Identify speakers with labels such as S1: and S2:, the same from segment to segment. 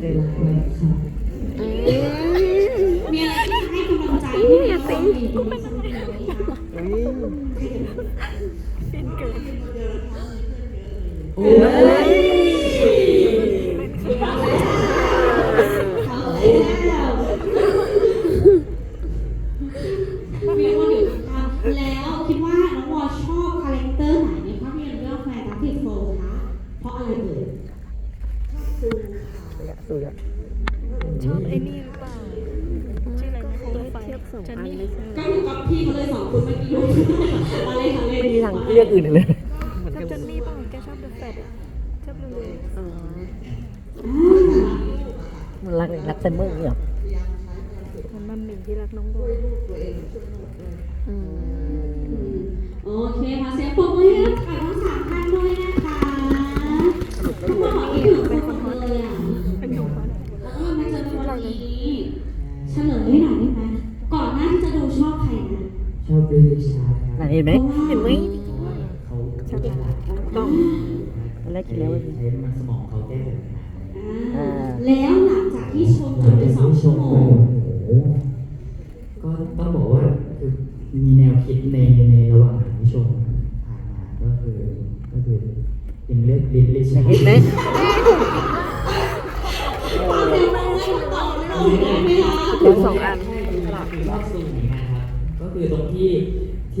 S1: เออ
S2: มีอะไรให้กำลังใจที่อยากเป็นกูเป็นอะไร
S1: เฮ้ย
S3: โอ้ย
S1: สอง
S4: จัน
S1: อัน
S4: นี่
S1: ไม่ใช่
S2: ก็อยู่กับพี่เขาเลยสองคนเมื่อกี้ดูอะไรคะเล่น
S1: ไม่มีทางเรียกอื่นเลย
S4: ชอบจันนี่เปล่าแกชอบเดอะแฟตอะชอบลูลู
S1: อ๋อมันรักรักเซมเมอร์เนี่ย
S4: มันมัมหมี่ที่รักน้องโบ
S1: อืม
S2: ไหม
S1: เห็นไหมต้องตอนแรกคิดแล้วว่า
S3: ใช้มันสมองเขาแก้
S2: แล้วหลังจากที่ชมจบไปสองชั่วโมง
S3: ก็ต้องบอกว่าคือมีแนวคิดในในระหว่างที่ชมผ่านมาก็คือก็คือเป็นเรื่องลิลิชาร์ด
S1: เห็นไหม
S2: เดี๋ยวมาเล่นต่อเลยได้ไหม
S1: เดี๋ยวสองอัน
S3: ชอบซีนนี้นะครับก็คือตรงที่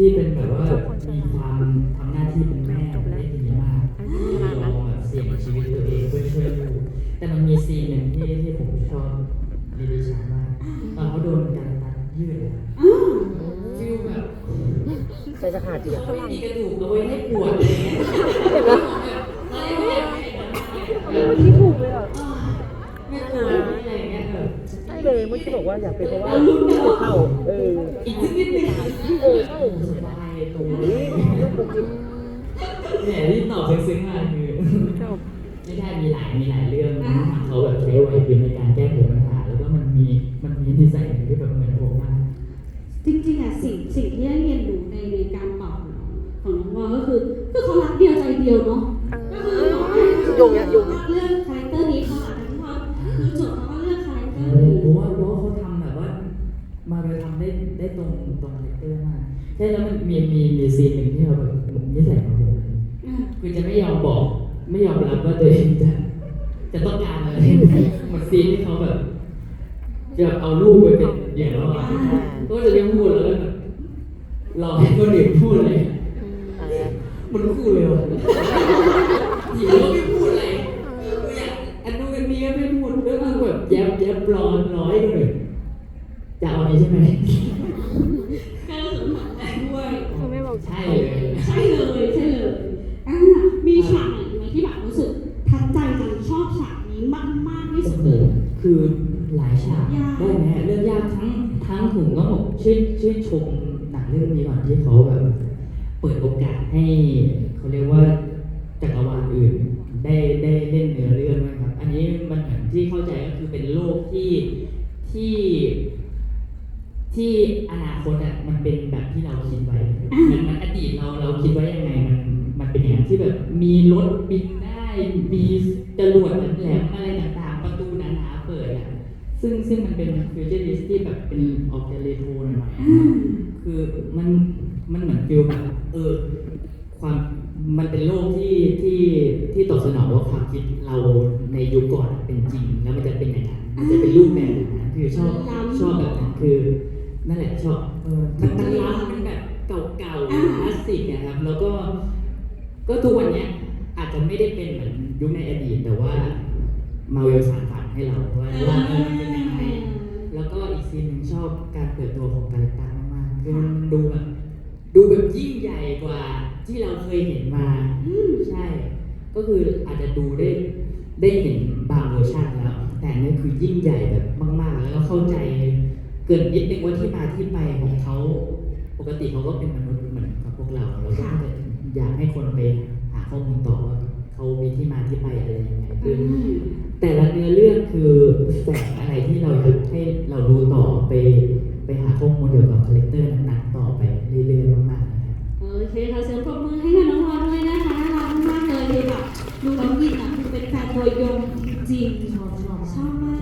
S3: ที่เป็นแบบว่ามีความทำหน้าที่เป็นแม่ได้ดีมากลองแบบเสี่ยงชีวิตตัวเองเพื่อช่วยลูกแต่มันมีซีนหนึ่งที่ที่ผมชอบลิลิชาร์ดมากตอนเขาโดนการตัดยืดอะ
S2: อ่า
S3: ฟิลแบบ
S1: ใจจะขาดจีอะ
S3: ไม่มีกระดูกเอาไว้ให้ปวดอะไรเงี้ย
S1: เห็นไหม
S3: ที่ถูกเลยอะไม่ปวดอะไรเงี้ยแบบ
S1: ใช่เลยเมื่อกี้บอกว่าอยากเป็นเพราะว่าเข้าเออ
S3: อีก ตรง
S1: เนี่ย
S3: ที่ตอบซึ้งๆมากคือ
S1: ชอบ
S3: ไม่ใช่มีหลายมีหลายเรื่องนะเขาแบบใช้ไหวพริบในการแก้ไขปัญหา แล้วก็มันมีมันมีนิสัยหนึ่งที่แบบเหมือนผมมาก
S2: จริงๆอะสิ่งสิ่งที่ได้เรียนรู้ในในการตอบของน้องของน้องวอก็คือก็เขารักเดียวใจเดียวเนาะ
S3: ตรงตรงคาแรคเตอร์มากใช่แล้วมันมีมีมีซีนหนึ่งที่เราแบบนิสัยของผม
S2: อ่า
S3: คือจะไม่ยอมบอกไม่ยอมรับว่าตัวเองจะจะต้องการอะไรเหมือนซีนที่เขาแบบจะเอาลูกไปเป็นอย่างเราอะก็จะไม่พูดแล้วก็แบบรอให้คนอื่นพูดเลย
S1: อะไรอะ
S3: มันคู่เลยว่ะหญิงก็ไม่พูดอะไรอยากอันนู้นอันนี้ก็ไม่พูดแล้วก็แบบแยบแยบรอร้อยคนอื่น จะเอาอันนี้ใช่ไหม
S2: ก็รู้สึกเหมือนกันด้วย
S4: เขาไม่บอก
S3: ใช่เลย
S2: ใช่เลยใช่เลยอ่ามีฉากไหนไหมที่แบบรู้สึกทัดใจจังชอบฉากนี้มากมากๆที่
S3: โอ้
S2: สุด
S3: โห
S2: เลย
S3: คือหลายฉาก
S2: ยาก
S3: ได้ไหมเรื่องยากทั้งทั้งผมก็บอกชื่นชื่นชมหนังเรื่องนี้ก่อนที่เขาแบบ เปิดโอกาสให้เขาเรียกว่าจักรวาลอื่น ได้ได้เล่นเนื้อเรื่องนะครับ อันนี้มันเหมือนที่เข้าใจก็คือเป็นโลกที่ที่ ที่อนาคตอะมันเป็นแบบที่เราคิดไว้มันมันอดีตเราเราคิดไว้ยังไงมันมันเป็นอย่างนั้นที่แบบ มีรถบินได้ มีจรวดแหลมๆอะไรต่างๆ ประตูหนาๆเปิดอะซึ่งซึ่งมันเป็นฟิวเจอริสที่แบบเป็นออกจากเรโทรหน่อยๆ
S2: อ่า
S3: คือมันมันเหมือนฟิลแบบเออความมันเป็นโลกที่ที่ที่ตอบสนองว่าความคิดเราในยุคก่อนเป็นจริง แล้วมันจะเป็นอย่างนั้นมันจะเป็นรูปแบบอย่างนั้นคือชอบชอบแบบนั้นคือนั่นแหละชอบเออมันมันล้ำมันแบบเก่าๆคลาสสิกนะครับแล้วก็ ก็ทุกวันนี้อาจจะไม่ได้เป็นเหมือนยุคในอดีต แต่ว่ามาเวลสานฝันให้เราว่าว่าเออมันเป็นยังไงแล้วก็อีกซีนหนึ่งชอบการเปิดตัวของการตามากๆคือมันดูแบบดูแบบยิ่งใหญ่กว่าที่เราเคยเห็นมาใช่ ก็คืออาจจะดูได้ได้เห็นบางเวอร์ชันแล้ว แต่นนี่คือยิ่งใหญ่แบบมาก ๆ แล้วก็เข้าใจเกินนิดนึงว่าที่มาที่ไปของเขาปกติเขาก็เป็นมนุษย์เหมือนกับพวกเราแล้วก็ อยากให้คนไปหาข้อมูลต่อว่าเขามีที่มาที่ไปอะไรยังไงคือแต่ละเนื้อเรื่องคือแฝงอะไรที่เราอยากให้เราดูต่อไป ไปหาข้อมูลเกี่ยวกับคาแรคเตอร์นั้นๆต่อไปเรื่อยๆมากๆนะครับ
S2: โอเคค่ะเสียงปรบมือให้กับน้องวอด้วยนะคะรักมากเลยแบบดูน้องยินอะคือเป็นแฟนตัวยงจริง
S3: ชอบชอบ
S2: ชอบมาก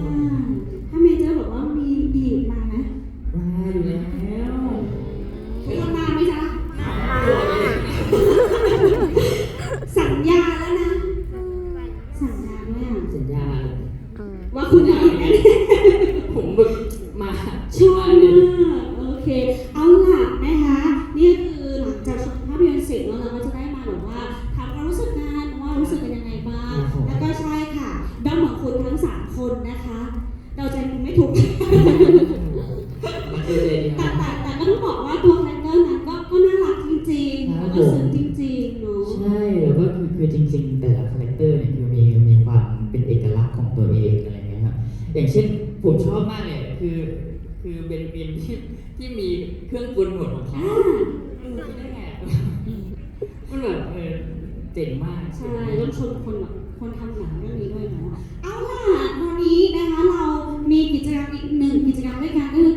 S2: เค เอาล่ะนะคะ นี่คือหลังจากชมภาพยนตร์เสร็จแล้วเราก็จะได้มาแบบว่าถามความรู้สึกกันว่ารู้สึกเป็นยังไงบ้าง แล้วก็ใช่ค่ะด้อมของคุณทั้งสามคนนะคะ เราใจคุณไม่ถูก
S3: มาเจอเลยดีค
S2: แต่
S3: รับ
S2: แต่แต่ก็ต้องบอกว่าตัวคาแรคเตอร์นั้นก็ก็น่ารักจริงๆ
S3: ครั
S2: แล้
S3: บ
S2: วก็ซึ้งจริงๆเนาะ
S3: ใช่แล้วก็คือคือจริง ๆ แต่ละคาแรคเตอร์เนี่ยคือมีมีความเป็นเอกลักษณ์ของตัวเองอะไรเงี้ยครับอย่างเช่นผมชอบมากเลยคือ คือเบนซินที่ที่มีเครื่องกลหนวดของเขา
S2: อื
S3: มนั่แหละมับบเออเจ๋งมาก
S2: ใช่ต้อชนคนแบบคนทำหนังเรื่องนี้ด้วยเนาะเอาล่ะตอนนี้นะคะเรามีกิจกรรมอีกหนึ่งกิจกรรมด้วยกันก็คือ